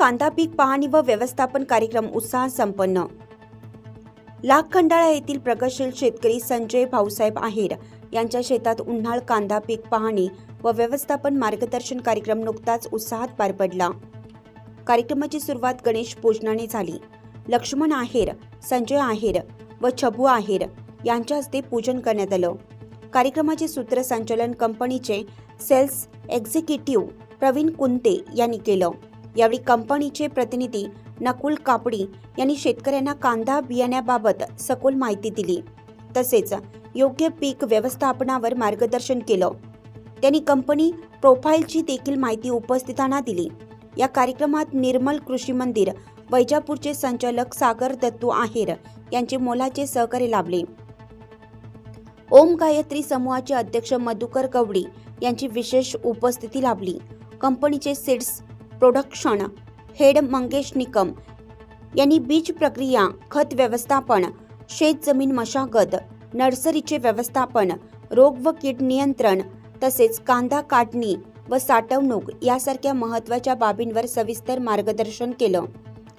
कांदा पीक पाहणी व व्यवस्थापन कार्यक्रम उत्साह संपन्न. लाखखंडाळा येथील प्रगतशील शेतकरी संजय भाऊसाहेब आहेर यांच्या शेतात उन्हाळ कांदा पीक पाहणी व व्यवस्थापन मार्गदर्शन कार्यक्रम नुकताच उत्साहात पार पडला. कार्यक्रमाची सुरुवात गणेश पूजनाने झाली. लक्ष्मण आहेर संजय आहेर व छबू आहेर यांच्या हस्ते पूजन करण्यात आलं. कार्यक्रमाचे सूत्रसंचालन कंपनीचे सेल्स एक्झिक्युटिव्ह प्रवीण कुंते यांनी केलं. यावेळी कंपनीचे प्रतिनिधी नकुल कापडी यांनी शेतकऱ्यांना कांदा बियाण्याबाबत सखोल माहिती दिली. तसेच योग्य पीक व्यवस्थापनावर मार्गदर्शन केलं. त्यांनी कंपनी प्रोफाईलची देखील माहिती उपस्थितांना दिली. या कार्यक्रमात निर्मल कृषी मंदिर वैजापूरचे संचालक सागर दत्तू आहेर यांचे मोलाचे सहकार्य लाभले. ओम गायत्री समूहाचे अध्यक्ष मधुकर गवडी यांची विशेष उपस्थिती लाभली. कंपनीचे seeds production head Mangesh Nikam यांनी बीज प्रक्रिया खत व्यवस्थापन शेत जमीन मशागत नर्सरीचे व्यवस्थापन रोग व कीड नियंत्रण तसेच कांदा काढणी व साठवणूक यासारख्या महत्त्वाच्या बाबींवर सविस्तर मार्गदर्शन केलं.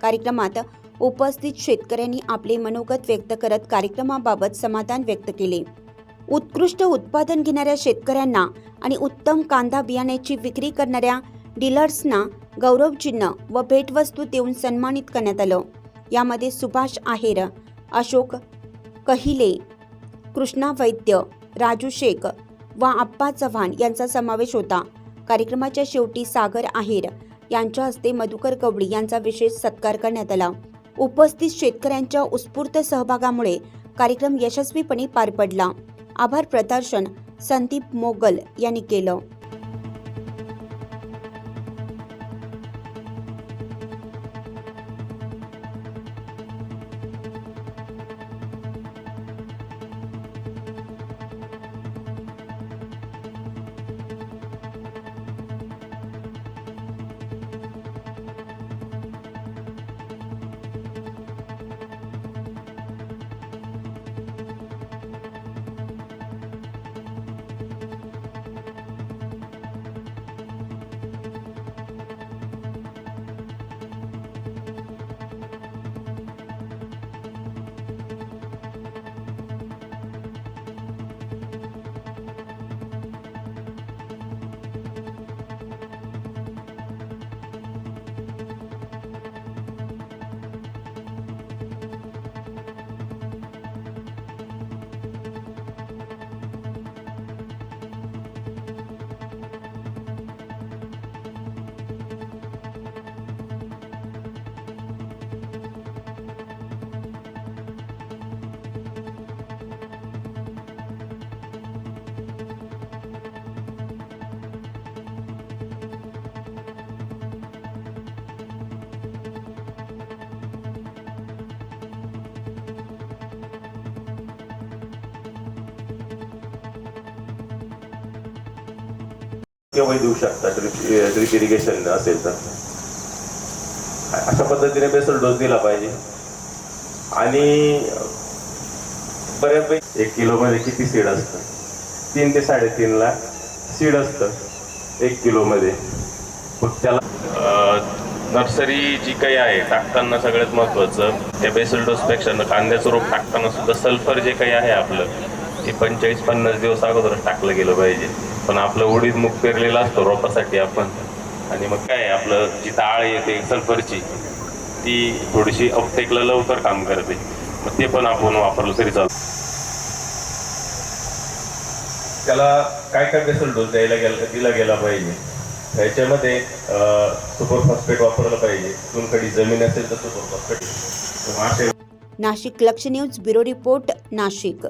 कार्यक्रमात उपस्थित शेतकऱ्यांनी आपले मनोगत व्यक्त करत कार्यक्रमाबाबत समाधान व्यक्त केले. उत्कृष्ट उत्पादन घेणाऱ्या शेतकऱ्यांना आणि उत्तम कांदा बियाण्याची विक्री करणाऱ्या डीलर्सना गौरवचिन्ह व भेटवस्तू देऊन सन्मानित करण्यात आलं. यामध्ये सुभाष आहेर अशोक कहिले कृष्णा वैद्य राजू शेख व आप्पा चव्हाण यांचा समावेश होता. कार्यक्रमाच्या शेवटी सागर आहेर यांच्या हस्ते मधुकर गवडी यांचा विशेष सत्कार करण्यात आला. उपस्थित शेतकऱ्यांच्या उत्स्फूर्त सहभागामुळे कार्यक्रम यशस्वीपणे पार पडला. आभार प्रदर्शन संदीप मोगल यांनी केलं. केव्हाही देऊ शकता ड्रिप ड्रिप इरिगेशन असेल तर. अशा पद्धतीने बेसल डोस दिला पाहिजे. आणि बऱ्यापैकी एक किलो मध्ये किती सीड असतं? तीन ते साडेतीन लाख सीड असतं. एक किलो मध्ये. मग त्याला नर्सरी जी काही आहे टाकताना सगळ्यात महत्वाचं त्या बेसल डोसपेक्षा कांद्याचं रोप टाकताना सुद्धा सल्फर जे काही आहे आपलं ते पंचेचाळीस पन्नास दिवस अगोदरच टाकलं गेलं पाहिजे. पण आपलं उडीद मूग पेरलेला असतो रोपासाठी आपण. आणि मग काय आपलं जी ताळ येते सल्फरची ती थोडीशी अपटेकला लवकर काम करते. मग ते पण आपण वापरलं तरी चालतं. त्याला काय काय बेसल डोस द्यायला गेला दिला गेला पाहिजे? ह्याच्यामध्ये सुपर फॉस्फेट वापरलं पाहिजे. चुनखडी जमीन असेल तर सुपर फॉस्फेट मासे नाशिक लक्ष न्यूज ब्युरो रिपोर्ट नाशिक.